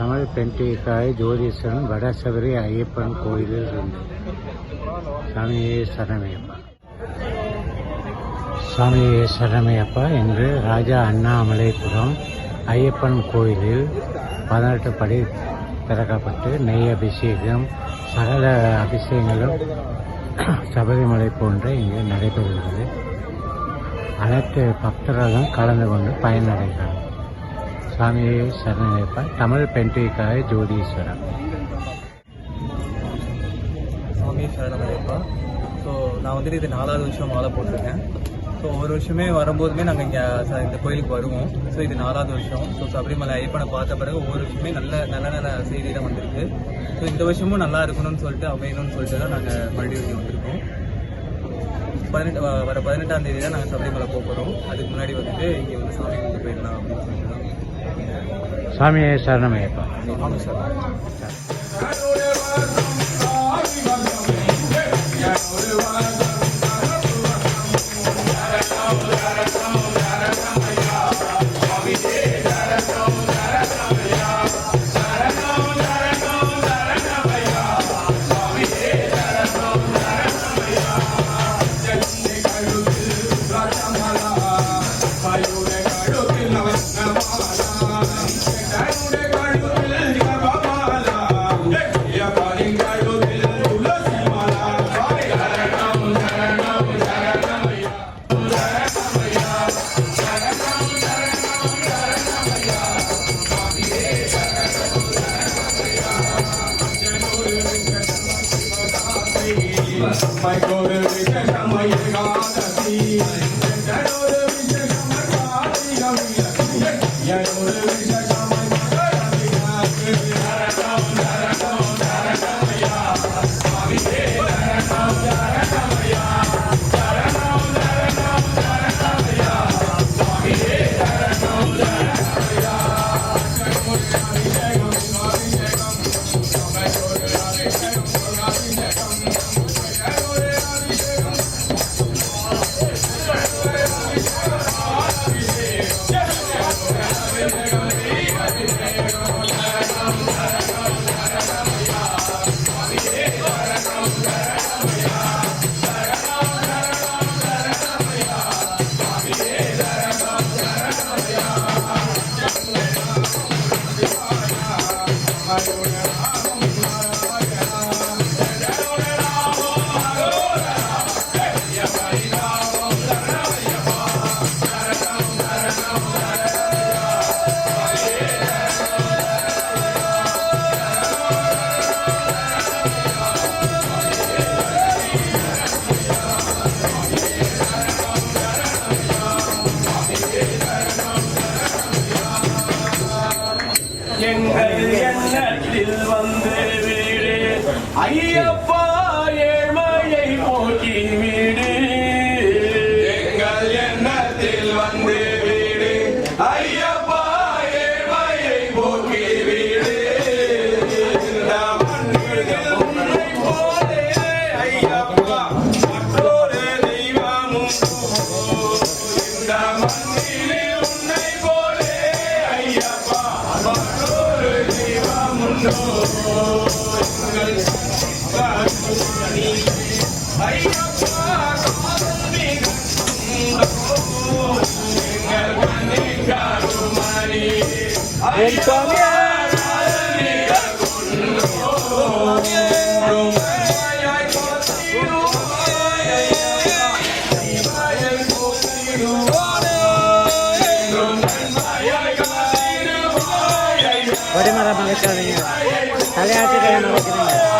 தமிழ் பெண்டிகாய் ஜோதீஸ்வரன் வடசபரி ஐயப்பன் கோயிலில் இருந்து. சாமியே சரணமையப்பா. சாமியே சரணமையப்பா என்று ராஜா அண்ணாமலைபுரம் ஐயப்பன் கோயிலில் பதினெட்டு படி திறக்கப்பட்டு நெய் அபிஷேகம் சகல அபிஷேகங்களும் சபரிமலை போன்ற இங்கு நடைபெறுகிறது. அனைத்து பக்தர்களும் கலந்து கொண்டு பயனடைகிறார்கள். சாமியே சரணமைப்பா தமிழ் பெண்டிகாய் ஜோதீஸ்வரன் சாமி சரணமடைப்பா ஸோ நான் வந்துட்டு இது நாலாவது வருஷம் மாலை போட்டிருக்கேன். ஸோ ஒவ்வொரு வருஷமே வரும்போதுமே நாங்கள் இங்கே இந்த கோயிலுக்கு வருவோம். ஸோ இது நாலாவது வருஷம். ஸோ சபரிமலை ஐயப்பனை பார்த்த பிறகு ஒவ்வொரு வருஷமே நல்ல நல்ல நல்ல செய்திலாம் வந்திருக்கு. ஸோ இந்த வருஷமும் நல்லா இருக்கணும்னு சொல்லிட்டு அமையணும்னு சொல்லிட்டு தான் நாங்கள் மறுபடியும் இங்கே வந்திருக்கோம். பதினெட்டு வ- வர பதினெட்டாம் தேதி தான் நாங்கள் சபரிமலை போக போகிறோம் அதுக்கு முன்னாடி வந்துட்டு இங்கே வந்து சாமி கொண்டு போயிடலாம் அப்படின்னு சொல்லிட்டு தான் சாமியே சரணமையப்பா ஆமாம் வீட்டில் வந்து வீடு. Ayyappa Bagaimana Bang Eka? Kalian aja kalian mau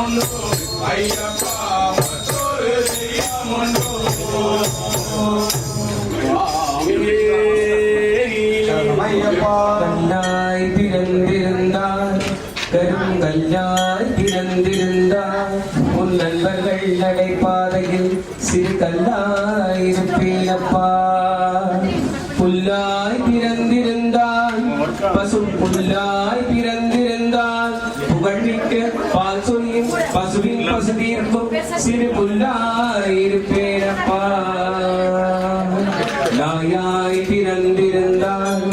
முன்னோ Ayyappa மற்றொரு தெய்வம் முன்னோ கண்ணாய் பிறந்திருந்தார் பெருங்கல்லாய் பிறந்திருந்தார் உன் நண்பர்கள் நடைபாதையில் புல்லாய் பிறந்திருந்தால் பசு புல்லாய் எனக்கும் சிறு புல்லாயிருப்பேரப்பா நாயாய் பிறந்திருந்தால்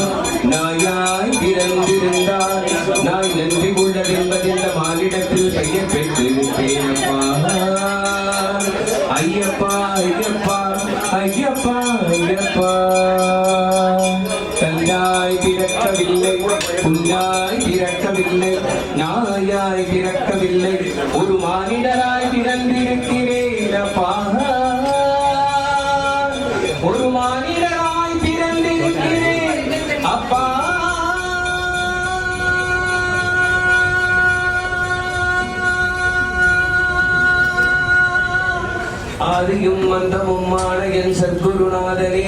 நாயாய் பிறந்திருந்தால் நாய் நன்றி உள்ளது என்பது இந்த மாநிலத்தில் பெயர் பெற்ற மந்தமுமான என் சத்குருநாதனே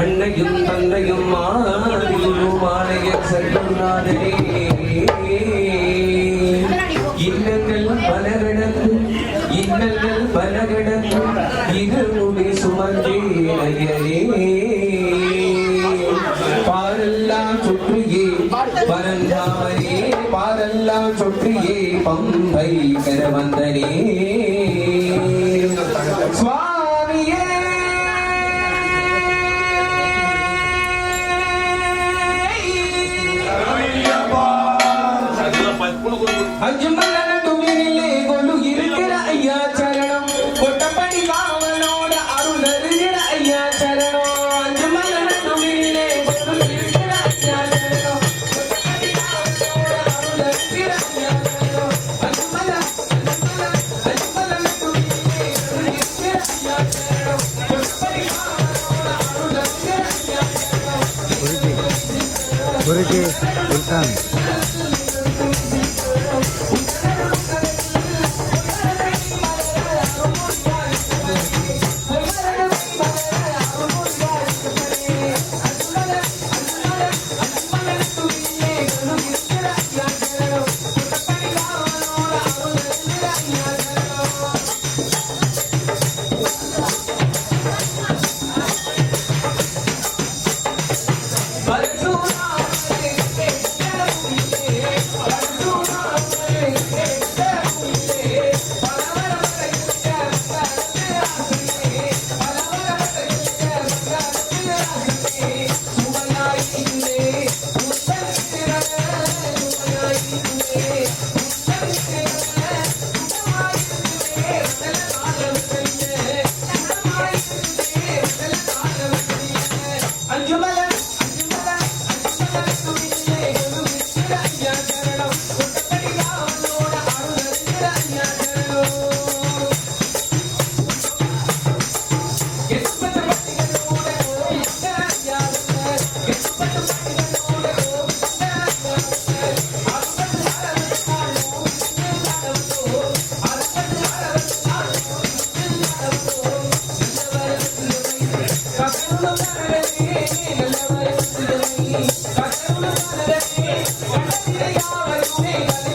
அன்னையும் தந்தையும் மாதிரியுமான என் சத்குருநாதனே இல்லங்கள் பல கிடந்து இல்லங்கள் பல கிடந்து இருமுடி சுமந்தே ஐயரே பாரெல்லாம் சுற்றியே பரந்தாமரே பாரெல்லாம் சுற்றியே பம்பை கரவந்தனே. ஐயப்பா